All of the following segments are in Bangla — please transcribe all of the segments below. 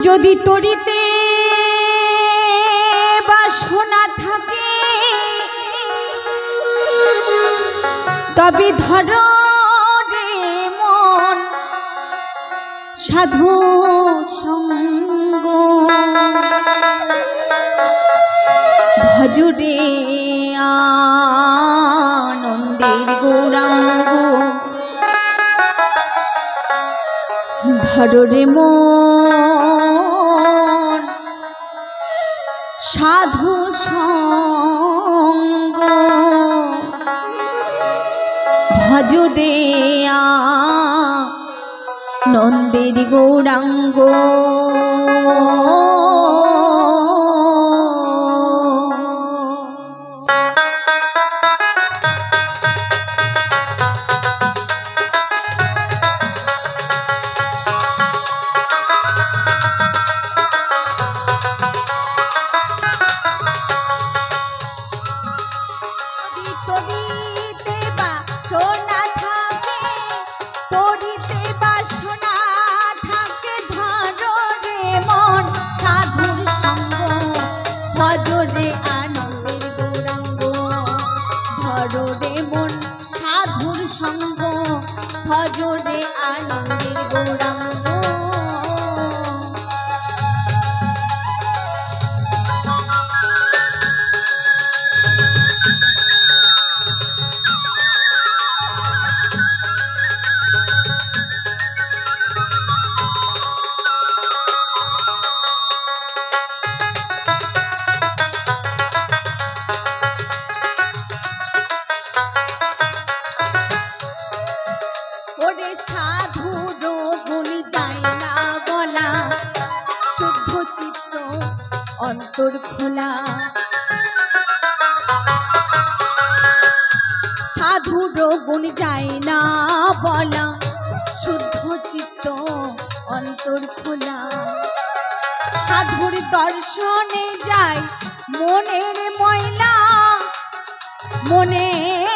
যদি তরিতে বাসনা থাকে তবে ধর মন সাধু সঙ্গ। ভজরে আনন্দের গৌরাঙ্গ। ধরে মন সাধু সঙ্গ। ভজরে নন্দের গৌরাঙ্গ। ভজরে আনন্দের গৌরাঙ্গ অন্তর খোলা। সাধু রোগুন যায় না বলা, শুদ্ধ চিত্ত অন্তর খোলা। সাধুর দর্শনে যায় মনের ময়লা, মনের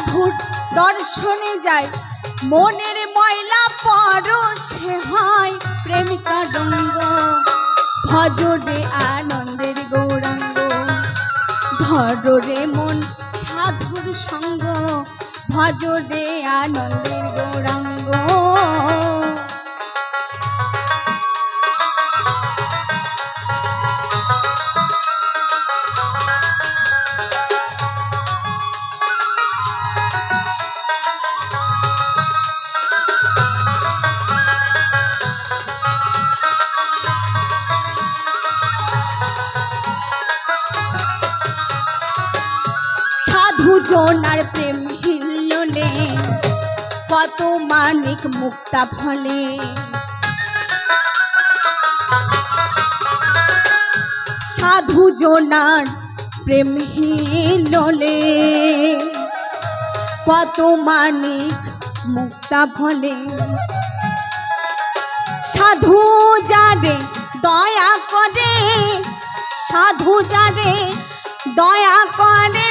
সাধুর দর্শনে যায়। মনের ময়লা পরশে হয় প্রেমিকা রঙ্গ ভজরে আনন্দের গৌরাঙ্গ। ধরে মন সাধুর সঙ্গ। ভজরে আনন্দের গৌরাঙ্গ। সাধু জনার প্রেম হিল্লোলে কত মানিক মুক্তা ফলে। সাধু জনার প্রেম হিল্লোলে কত মানিক মুক্তা ফলে। সাধু যারে দয়া করে, সাধু যারে দয়া করে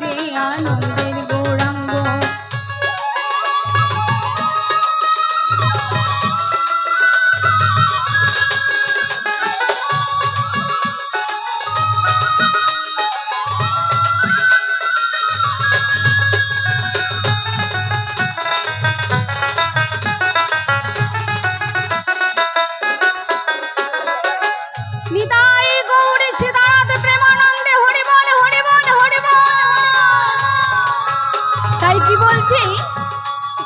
ভজরে আনন্দের গৌরাঙ্গ কি বলছি?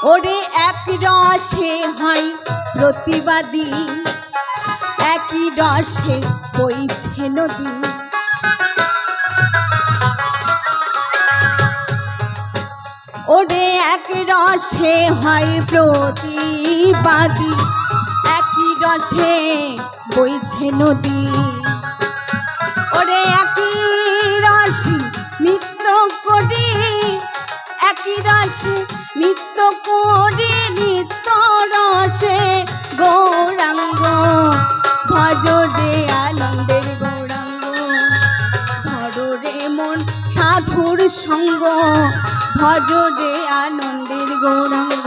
ওরে এক রসে হয় প্রতিবাদী, একই রসে বইছে নদী। ওরে এক রসে হয় প্রতিবাদী, একই রসে বইছে নদী। আসে নিত্য করে নিত্য রসে গৌরাঙ্গ ভজরে আনন্দের গৌরাঙ্গ। ধরে মন সাধুর সঙ্গ ভজরে আনন্দের গৌরাঙ্গ।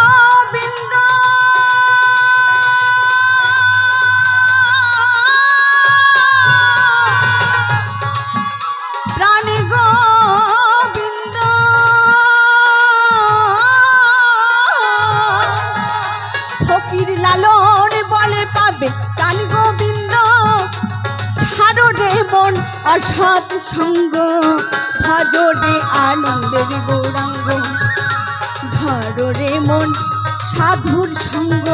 অসৎ সঙ্গ ভজ রে আনন্দের গৌরাঙ্গ। ধর মন সাধুর সঙ্গ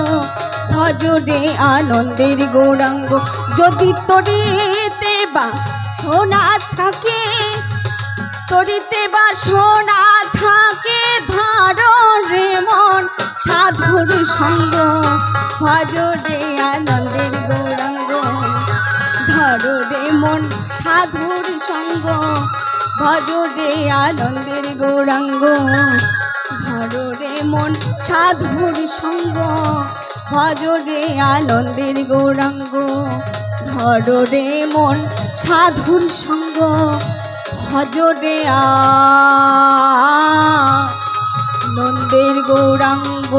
ভজ রে আনন্দের গৌরাঙ্গ। যদি তরিতে বা সোনা থাকে, তরিতে বা সোনা থাকে ধর রে মন সাধুর সঙ্গ ভজ রে আনন্দের গৌরাঙ্গ। রে মন সাধুর সঙ্গ। ভজ রে আনন্দের গৌরাঙ্গ। ধর রে মন সাধুর সঙ্গ। ভজ রে আনন্দের গৌরাঙ্গ। ধর মন সাধুর সঙ্গ। ভজ রে আনন্দের গৌরাঙ্গ।